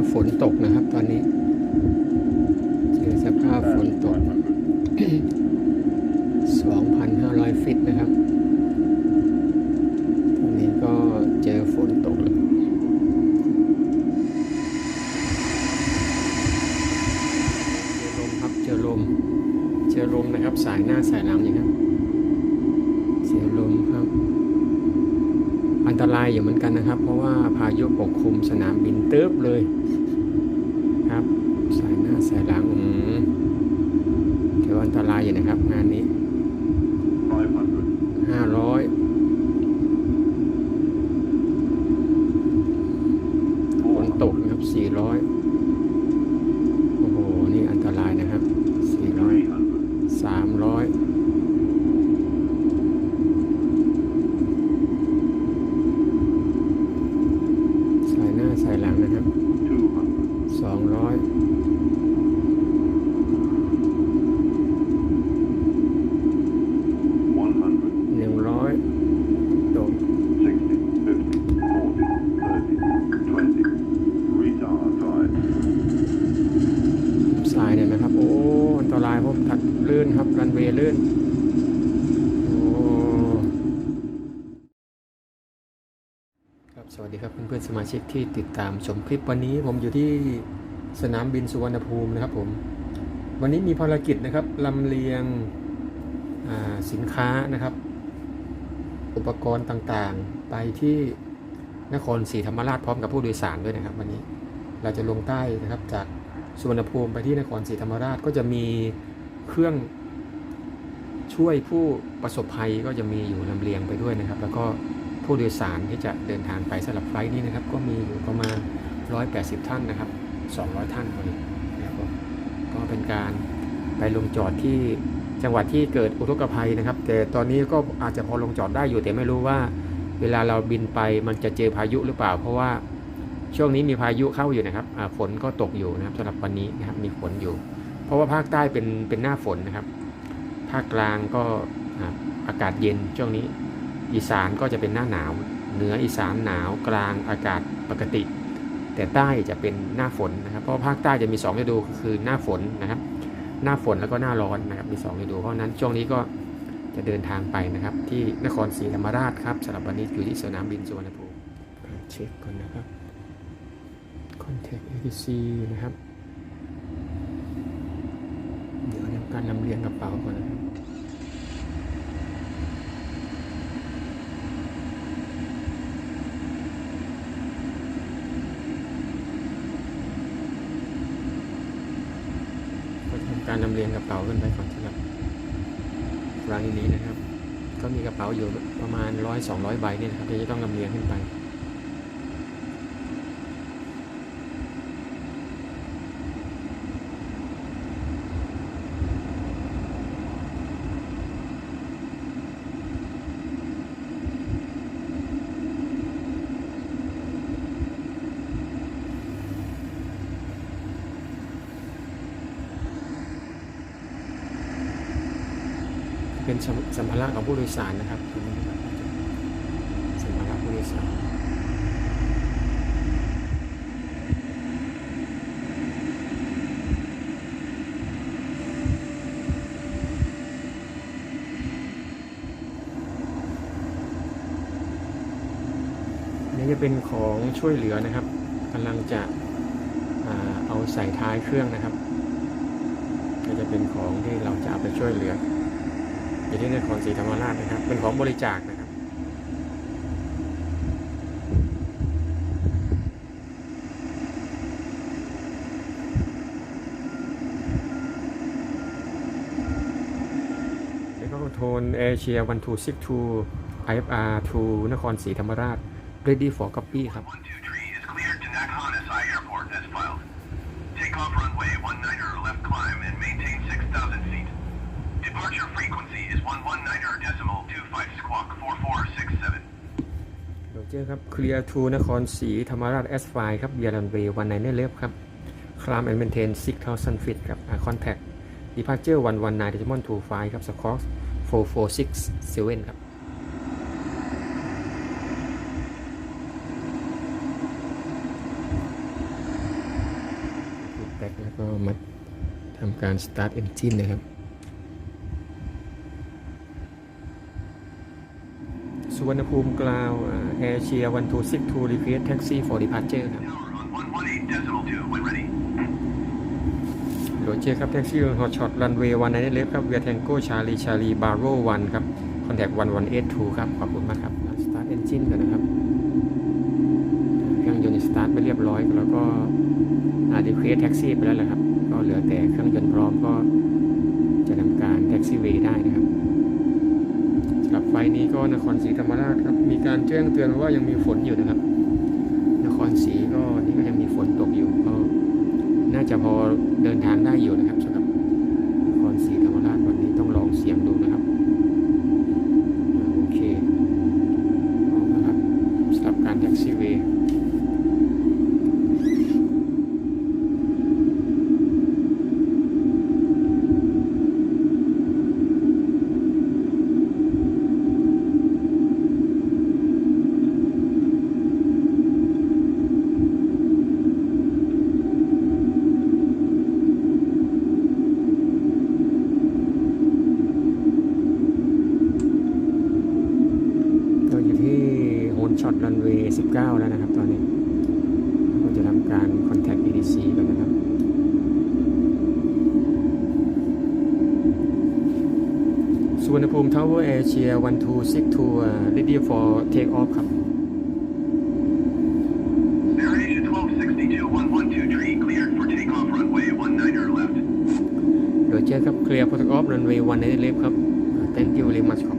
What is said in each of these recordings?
พฝนตกนะครับ ตอนนี้ เจอสภาพฝนตก 2,500 ฟิตนะครับตอนนี้ก็เจอฝนตกแล้วเจอลมครับ เจอลม เจอลมนะครับ สายหน้าสายหลัง ตรายอยู่เหมือนกันนะครับ เพราะว่าพายุปกคลุมสนามบินเติบเลย ชิกที่ติดตามชมคลิปวันนี้ผมอยู่ที่สนามบินสุวรรณภูมินะครับผม วันนี้มีภารกิจนะครับลำเลียงอ่าสินค้านะครับ อุปกรณ์ต่างๆ ไปที่นครศรีธรรมราชพร้อมกับผู้โดยสารด้วยนะครับ วันนี้เราจะลงใต้นะครับจากสุวรรณภูมิไปที่นครศรีธรรมราชก็จะมีเครื่องช่วยผู้ประสบภัยก็จะมีอยู่ลำเลียงไปด้วยนะครับ แล้วก็ ผู้โดยสารที่จะเดินทางไปสำหรับไฟล์นี้นะครับ ก็มีอยู่ประมาณ 180 ท่านนะครับ 200 ท่านพอดีนะครับก็เป็นการไปลงจอดที่จังหวัดที่เกิดอุทกภัยนะครับ แต่ตอนนี้ก็อาจจะพอลงจอดได้อยู่แต่ไม่รู้ว่า เวลาเราบินไปมันจะเจอพายุหรือเปล่า เพราะว่าช่วงนี้มีพายุเข้าอยู่นะครับฝนก็ตกอยู่นะครับสำหรับวันนี้นะครับมีฝนอยู่ เพราะว่าภาคใต้เป็นเป็นหน้าฝนนะครับ ภาคกลางก็อากาศเย็นช่วงนี้ อีสานก็จะเป็นหน้าหนาว เหนืออีสานหนาวกลางอากาศปกติ แต่ใต้จะเป็นหน้าฝนนะครับ เพราะภาคใต้จะมี2ฤดูคือหน้าฝนนะครับ หน้าฝนแล้วก็หน้าร้อนนะครับ มี2ฤดู เพราะนั้นช่วงนี้ก็จะเดินทางไปนะครับ ที่นครศรีธรรมราชครับสำหรับวันนี้อยู่ที่สนามบินสุวรรณภูมิเช็คก่อนนะครับ contact ATC นะครับ เดี๋ยวทำการลำเลียงกระเป๋าก่อนนะครับ กำการลำเลียงกระเป๋าขึ้นไปก่อนสำหรับรายนี้นะครับ ก็มีกระเป๋าอยู่ประมาณร้อยสองร้อยใบเนี่ยนะครับที่จะต้องลำเลียงขึ้นไป เป็นสัมสัมภาระของผู้โดยสารนะครับตรงนี้นะครับสัมภาระผู้โดยสารนี่จะเป็นของช่วยเหลือนะครับกำลังจะเอาใส่ท้ายเครื่องนะครับ ก็จะเป็นของที่เราจะเอาไปช่วยเหลือ อยู่ที่นครศรีธรรมราชนะครับ เป็นของบริจาคนะครับ แล้วก็โทนเอเชียวันทูซิกทูไอเอฟอาร์ทูนครศรีธรรมราช ready for copy ครับ Take off runway Departure frequency is 119 decimal 25 squawk 4467โดยเจอครับเคลียร์ทูนครศรีธรรมราชเอสไฟครับเบียร์ลันเวย์วันไนเนื้อเล็บครับคลามแอนเมนเทนซิกเทาซันฟิตครับคอนแทคดีพาร์เจอร์วันวันไนเดจิมอนทูไฟครับสกอร์โฟร์โฟร์ซิกเซเว่นครับแบ็คแล้วก็มาทำการสตาร์ทเอนจินนะครับ สุวรรณภูมิกล่าวแอร์เชียวันทูซิกทูรีเควสแท็กซี่ for departure ครับโรเจอร์ครับแท็กซี่ฮอตช็อตรันเวย์วันไนเลฟครับเวียแทงโก้ชาลีชาลีบาร์โรวันครับคอนแทควันวันเอทูครับ ขอบคุณมากครับ start engine กันนะครับเครื่องยนต์สตาร์ทไปเรียบร้อย แล้วก็ดีเควสแท็กซี่ไปแล้วแหละครับ ก็เหลือแต่เครื่องยนต์พร้อมก็จะทำการแท็กซี่เวย์ได้นะครับ ครับไฟนี้ก็นครศรีธรรมราชครับ มีการแจ้งเตือนว่ายังมีฝนอยู่นะครับ นครศรีก็นี่ก็ยังมีฝนตกอยู่ก็น่าจะพอเดินทางได้อยู่นะครับสำหรับ 1262 ready for take off ครับ Air Asia 1262 112 tree cleared for takeoff runway 19er left. โดยเจอครับ clear protocol off runway 1 ในเลฟครับ thank you very much ขอบคุณครับ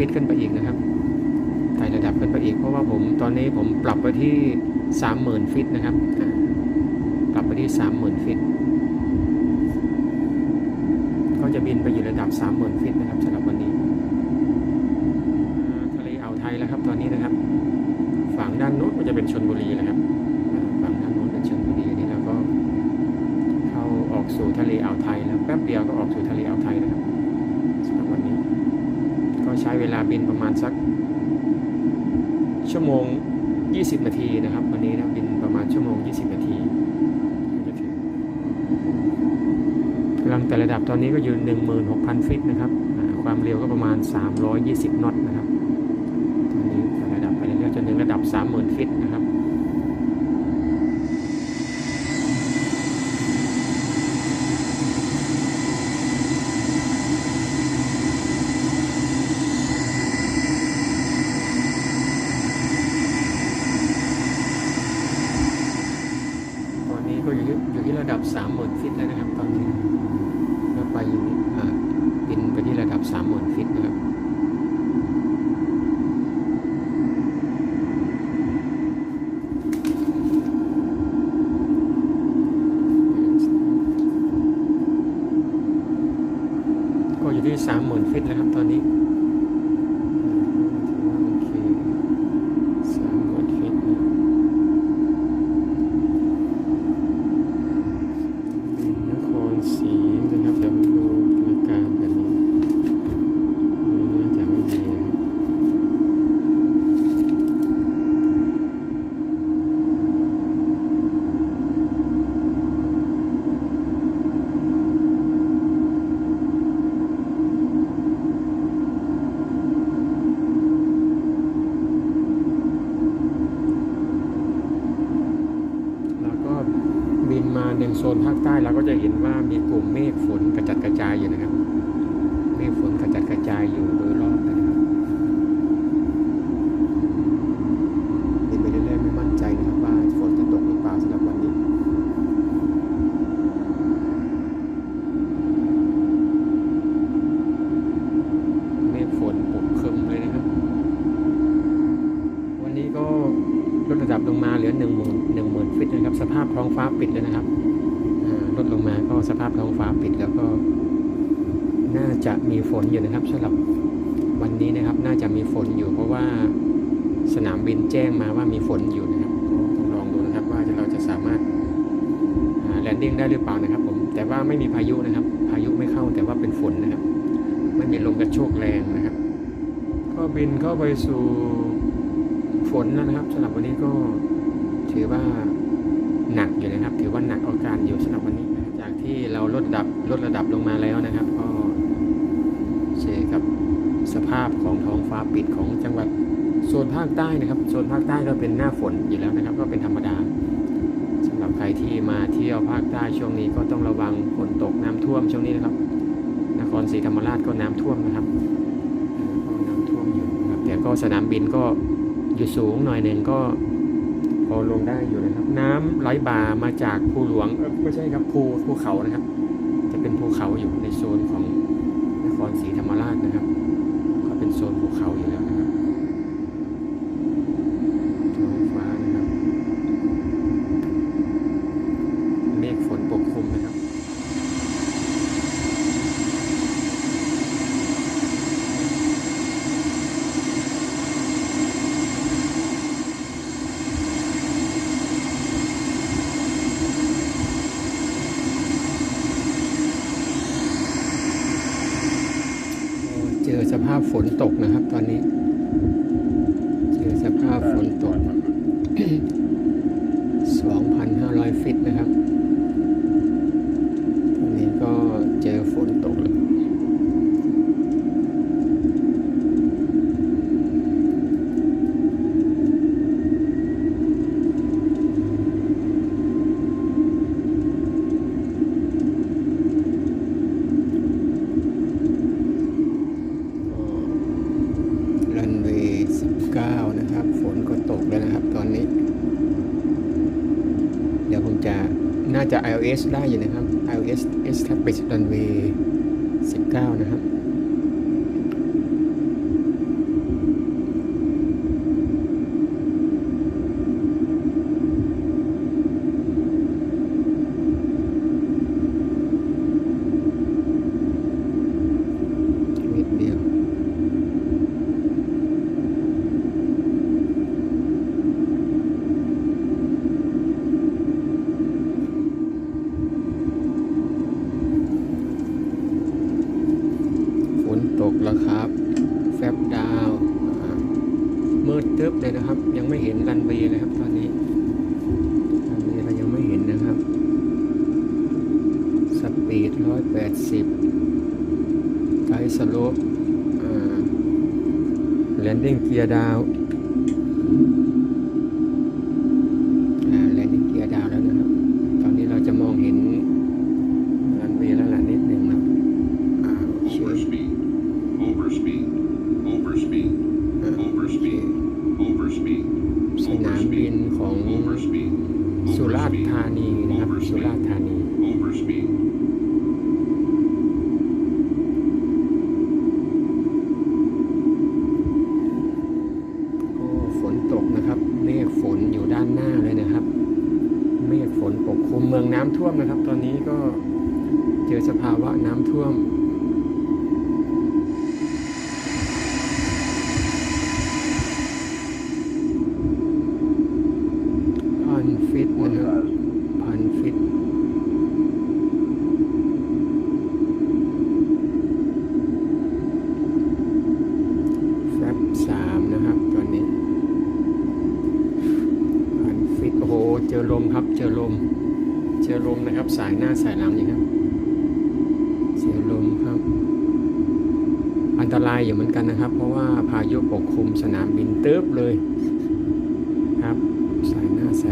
ฟิตขึ้นไปอีกนะครับไต่ระดับขึ้นไปอีก เพราะว่าผมตอนนี้ผมปรับไปที่ 30,000 ฟิตนะครับ ปรับไปที่ 30,000 ฟิต ก็จะบินไปอยู่ระดับ 30,000 ฟิตนะครับสำหรับวันนี้ทะเลอ่าวไทยแล้วครับตอนนี้นะครับ ฝั่งด้านโน้นก็จะเป็นชนบุรีแล้วครับฝั่งด้านโน้นเป็นชนบุรีอันนี้เราก็เข้าออกสู่ทะเลอ่าวไทยแล้วแป๊บเดียวก็ออกสู่ทะเลอ่าวไทยนะครับสำหรับวันนี้ ก็ใช้เวลาบินประมาณสัก ชั่วโมง 20 นาทีนะครับ วันนี้นะบินประมาณชั่วโมง 20 นาทีก็จะถึงกำลังแต่ระดับตอนนี้ก็อยู่ 16,000 ฟิตนะครับความเร็วก็ประมาณ 320นอตนะครับตอนนี้แต่ระดับไปเรื่อยๆจนถึงระดับ 30,000 ฟิตนะครับ ตอนนี้ก็อยู่ที่อยู่ที่ระดับ 30,000 ฟิตแล้วนะครับ ตอนนี้ก็ไปอยู่อ่าบินไปที่ระดับ 30,000 ฟิตนะครับ ก็อยู่ ที่ 30,000 ฟิตแล้วครับตอนนี้ ใต้เราก็จะเห็นว่ามีกลุ่มเมฆฝนกระจัดกระจายอยู่นะครับ เมฆฝนกระจัดกระจายอยู่โดยรอบนะครับเป็นไปได้ไม่มั่นใจนะครับว่าฝนจะตกหรือเปล่าสำหรับวันนี้เมฆฝนปกคลุมเลยนะครับ วันนี้ก็ลดระดับลงมาเหลือหนึ่งหมื่นหนึ่งหมื่นฟิตนะครับ สภาพท้องฟ้าปิดเลยนะครับอ่าลดลงมา ก็สภาพท้องฟ้าปิดแล้วก็ น่าจะมีฝนอยู่นะครับสำหรับวันนี้นะครับ น่าจะมีฝนอยู่ เพราะว่าสนามบินแจ้งมาว่ามีฝนอยู่นะครับก็ต้องลองดูนะครับว่าเราจะสามารถแลนดิ้งได้หรือเปล่านะครับ ผมแต่ว่าไม่มีพายุนะครับ พายุไม่เข้าแต่ว่าเป็นฝนนะครับไม่มีลมกระโชกแรงนะครับ ก็บินเข้าไปสู่ฝนแล้วนะครับสำหรับวันนี้ก็ถือว่า เราลดระดับลดระดับลงมาแล้วนะครับ ก็เจอกับสภาพของท้องฟ้าปิดของจังหวัดโซนภาคใต้นะครับโซนภาคใต้ก็เป็นหน้าฝนอยู่แล้วนะครับ ก็เป็นธรรมดาสำหรับใครที่มาเที่ยวภาคใต้ช่วงนี้ก็ต้องระวังฝนตกน้ำท่วมช่วงนี้นะครับ นครศรีธรรมราชก็น้ำท่วมนะครับก็น้ำท่วมอยู่นะครับแต่ก็สนามบินก็อยู่สูงหน่อยหนึ่งก็พอลงได้อยู่นะครับ น้ำไหลบ่ามาจากภูหลวงเออไม่ใช่ครับภูภูเขานะครับ เป็นภูเขาอยู่ในโซนของนครศรีธรรมราชนะครับ ก็เป็นโซนภูเขาอยู่แล้วนะครับท้องฟ้านะครับเมฆฝนปกคลุมนะครับ เจ อสภาพฝนตกนะครับ ตอนนี้ เจอสภาพฝนตก 2,500 ฟิตนะครับตอนนี้ก็เจอฝนตกแล้วรันเวย์19 นะครับ ฝนก็ตก แล้วนะครับ ตอนนี้ เดี๋ยวผมจะน่าจะ iOS ได้อยู่นะครับ iOS S t a b l i s h runway 19 นะครับ นิดเดียว ฝนตกแล้วครับ แฟบดาวอ่ามืดตึ๊บเลยนะครับ ยังไม่เห็นรันเวย์เลยครับตอนนี้รันเวย์เรายังไม่เห็นนะครับ สปีดร้อยแปดสิบไกด์สโลปแลนดิ้งเกี ยร์ดา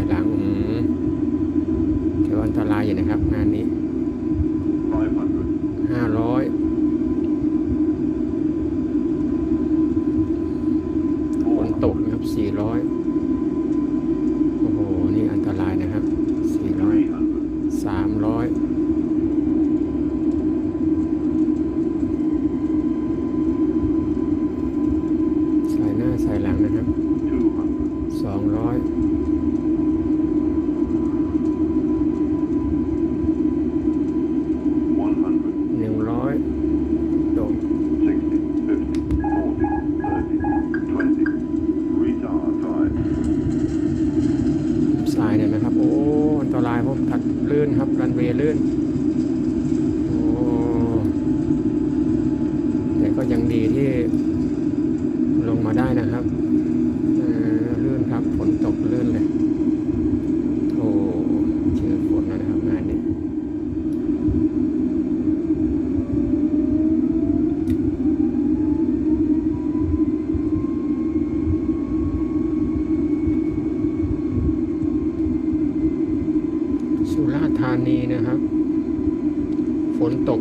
ค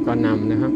ก็นำนะครับ